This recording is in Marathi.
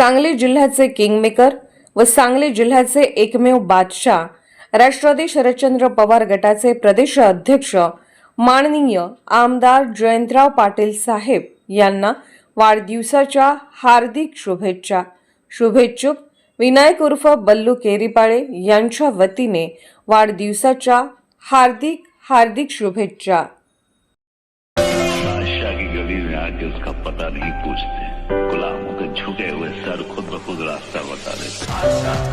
सांगली जिल्ह्याचे किंगमेकर व सांगली जिल्ह्याचे एकमेव बादशाह राष्ट्रवादी शरदचंद्र पवार गटाचे प्रदेश अध्यक्ष माननीय आमदार जयंतराव पाटील साहेब यांना वाढदिवसाच्या हार्दिक शुभेच्छा. शुभेच्छुक विनायक उर्फ बल्लू केरीपाळे यांच्या वतीने वाढदिवसाच्या हार्दिक हार्दिक शुभेच्छा. आके उसका पता नहीं पूछते। गुलामों के झुके हुए सर खुद ब खुद रास्ता बता देते।